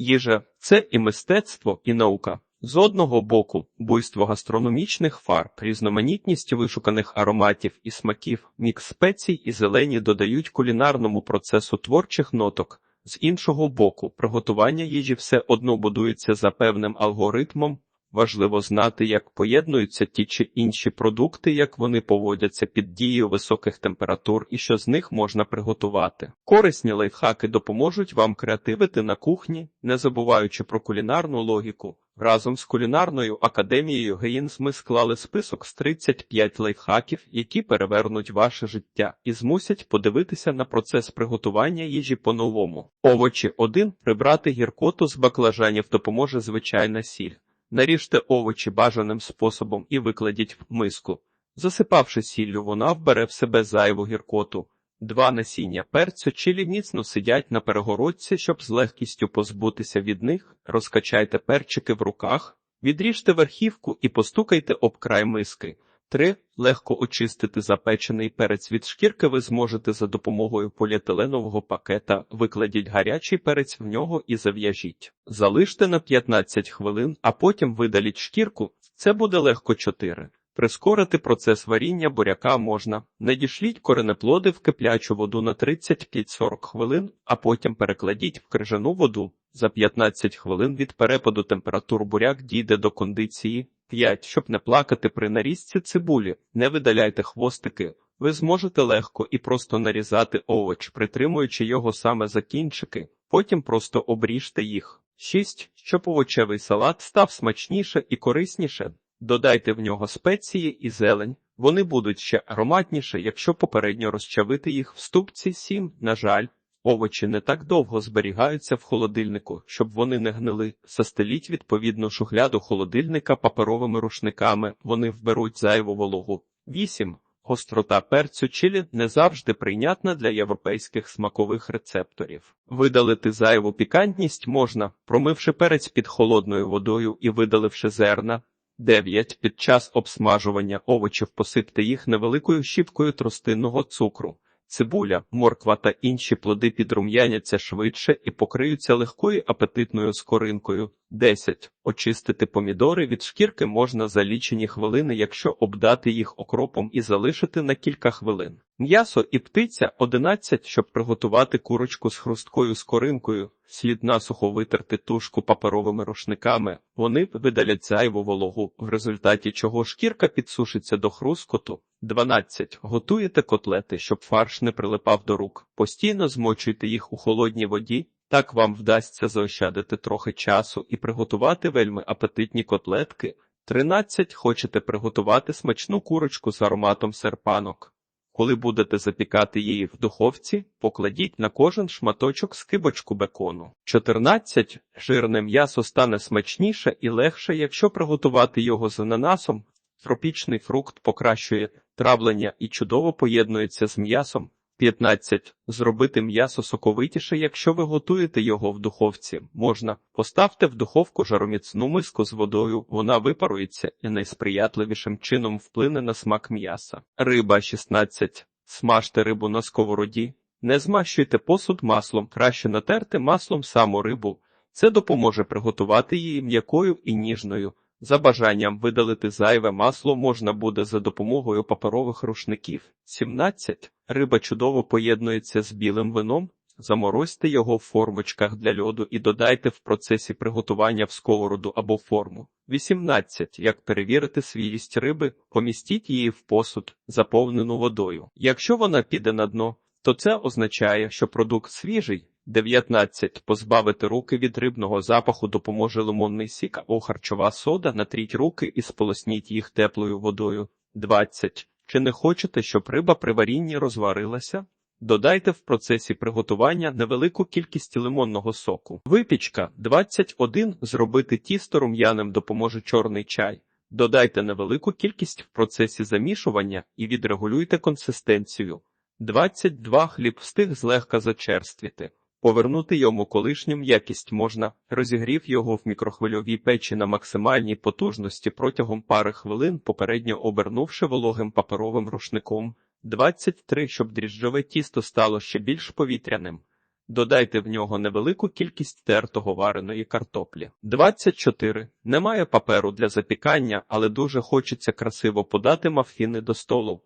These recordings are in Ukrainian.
Їжа це і мистецтво, і наука. З одного боку, буйство гастрономічних фарб, різноманітність вишуканих ароматів і смаків, мікс спецій і зелені додають кулінарному процесу творчих ноток. З іншого боку, приготування їжі все одно будується за певним алгоритмом. Важливо знати, як поєднуються ті чи інші продукти, як вони поводяться під дією високих температур і що з них можна приготувати. Корисні лайфхаки допоможуть вам креативити на кухні, не забуваючи про кулінарну логіку. Разом з кулінарною академією Геїнс ми склали список з 35 лайфхаків, які перевернуть ваше життя і змусять подивитися на процес приготування їжі по-новому. Овочі 1. Прибрати гіркоту з баклажанів допоможе звичайна сіль. Наріжте овочі бажаним способом і викладіть в миску. Засипавши сіллю, вона вбере в себе зайву гіркоту. Два насіння перцю чилі міцно сидять на перегородці, щоб з легкістю позбутися від них. Розкачайте перчики в руках, відріжте верхівку і постукайте об край миски. 3. Легко очистити запечений перець від шкірки ви зможете за допомогою поліетиленового пакета, викладіть гарячий перець в нього і зав'яжіть. Залиште на 15 хвилин, а потім видаліть шкірку. Це буде легко 4. Прискорити процес варіння буряка можна. Надішліть коренеплоди в киплячу воду на 35-40 хвилин, а потім перекладіть в крижану воду. За 15 хвилин від перепаду температур буряк дійде до кондиції. 5. Щоб не плакати при нарізці цибулі, не видаляйте хвостики. Ви зможете легко і просто нарізати овоч, притримуючи його саме за кінчики, потім просто обріжте їх. 6. Щоб овочевий салат став смачніше і корисніше, додайте в нього спеції і зелень. Вони будуть ще ароматніше, якщо попередньо розчавити їх в ступці 7. На жаль, Овочі не так довго зберігаються в холодильнику, щоб вони не гнили. Застеліть відповідну шухляду холодильника паперовими рушниками, вони вберуть зайву вологу. 8. Гострота перцю чилі не завжди прийнятна для європейських смакових рецепторів. Видалити зайву пікантність можна, промивши перець під холодною водою і видаливши зерна. 9. Під час обсмажування овочів посипте їх невеликою щіпкою тростинного цукру. Цибуля, морква та інші плоди підрум'яняться швидше і покриються легкою апетитною скоринкою. 10. Очистити помідори від шкірки можна за лічені хвилини, якщо обдати їх окропом і залишити на кілька хвилин. М'ясо і птиця 11, щоб приготувати курочку з хрусткою скоринкою, слід насухо витерти тушку паперовими рушниками. Вони видалять зайву вологу, в результаті чого шкірка підсушиться до хрускоту. 12. Готуєте котлети, щоб фарш не прилипав до рук. Постійно змочуйте їх у холодній воді. Так вам вдасться заощадити трохи часу і приготувати вельми апетитні котлетки. 13. Хочете приготувати смачну курочку з ароматом серпанок. Коли будете запікати її в духовці, покладіть на кожен шматочок скибочку бекону. 14. Жирне м'ясо стане смачніше і легше, якщо приготувати його з ананасом. Тропічний фрукт покращує травлення і чудово поєднується з м'ясом. 15. Зробити м'ясо соковитіше, якщо ви готуєте його в духовці. Можна поставте в духовку жароміцну миску з водою, вона випарується і найсприятливішим чином вплине на смак м'яса. Риба 16. Смажте рибу на сковороді. Не змащуйте посуд маслом, краще натерти маслом саму рибу. Це допоможе приготувати її м'якою і ніжною. За бажанням видалити зайве масло можна буде за допомогою паперових рушників. 17. Риба чудово поєднується з білим вином. Заморозьте його в формочках для льоду і додайте в процесі приготування в сковороду або форму. 18. Як перевірити свіжість риби, помістіть її в посуд, заповнену водою. Якщо вона піде на дно, то це означає, що продукт свіжий. 19. Позбавити руки від рибного запаху допоможе лимонний сік або харчова сода, натріть руки і сполосніть їх теплою водою. 20. Чи не хочете, щоб риба при варінні розварилася? Додайте в процесі приготування невелику кількість лимонного соку. Випічка 21. Зробити тісто рум'яним допоможе чорний чай. Додайте невелику кількість в процесі замішування і відрегулюйте консистенцію. 22. Хліб встиг злегка зачерствіти. Повернути йому колишню м'якість можна, розігрів його в мікрохвильовій печі на максимальній потужності протягом пари хвилин, попередньо обернувши вологим паперовим рушником. 23. Щоб дріжджове тісто стало ще більш повітряним. Додайте в нього невелику кількість тертого вареної картоплі. 24. Немає паперу для запікання, але дуже хочеться красиво подати мафіни до столу.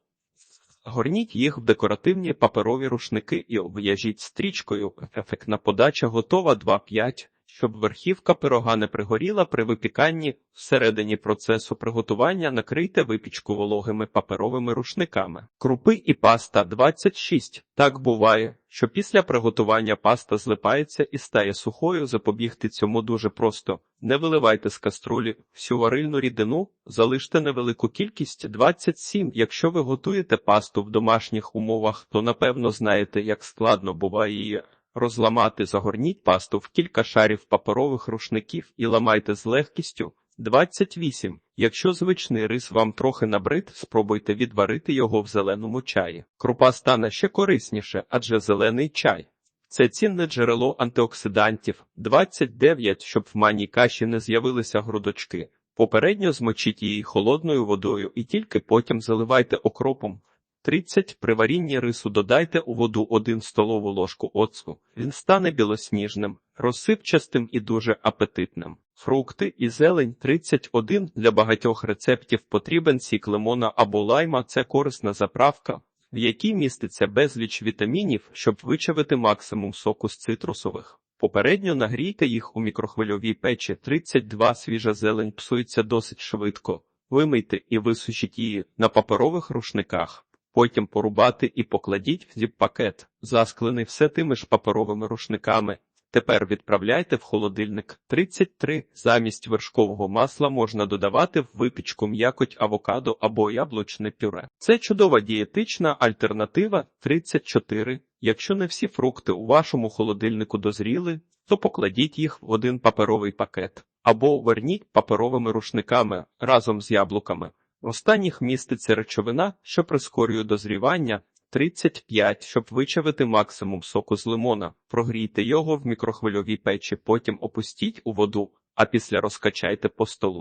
Горніть їх в декоративні паперові рушники і обв'яжіть стрічкою. Ефектна подача готова 2-5. Щоб верхівка пирога не пригоріла при випіканні, всередині процесу приготування накрийте випічку вологими паперовими рушниками. Крупи і паста 26. Так буває, що після приготування паста злипається і стає сухою. Запобігти цьому дуже просто. Не виливайте з каструлі всю варильну рідину, залиште невелику кількість 27. Якщо ви готуєте пасту в домашніх умовах, то напевно знаєте, як складно буває її розламати. Загорніть пасту в кілька шарів паперових рушників і ламайте з легкістю. 28. Якщо звичний рис вам трохи набрид, спробуйте відварити його в зеленому чаї. Крупа стане ще корисніше, адже зелений чай. Це цінне джерело антиоксидантів. 29. Щоб в манній каші не з'явилися грудочки. Попередньо змочіть її холодною водою і тільки потім заливайте окропом. 30. При варінні рису додайте у воду 1 столову ложку оцту. Він стане білосніжним, розсипчастим і дуже апетитним. Фрукти і зелень 31. Для багатьох рецептів потрібен сік лимона або лайма. Це корисна заправка, в якій міститься безліч вітамінів, щоб вичавити максимум соку з цитрусових. Попередньо нагрійте їх у мікрохвильовій печі. 32. Свіжа зелень псується досить швидко. Вимийте і висушіть її на паперових рушниках. Потім порубати і покладіть в зіп-пакет, засклений все тими ж паперовими рушниками. Тепер відправляйте в холодильник. 33. Замість вершкового масла можна додавати в випічку м'якоть авокадо або яблучне пюре. Це чудова дієтична альтернатива. 34. Якщо не всі фрукти у вашому холодильнику дозріли, то покладіть їх в один паперовий пакет або верніть паперовими рушниками разом з яблуками. В останніх міститься речовина, що прискорює дозрівання 35, щоб вичавити максимум соку з лимона. Прогрійте його в мікрохвильовій печі, потім опустіть у воду, а після розкачайте по столу.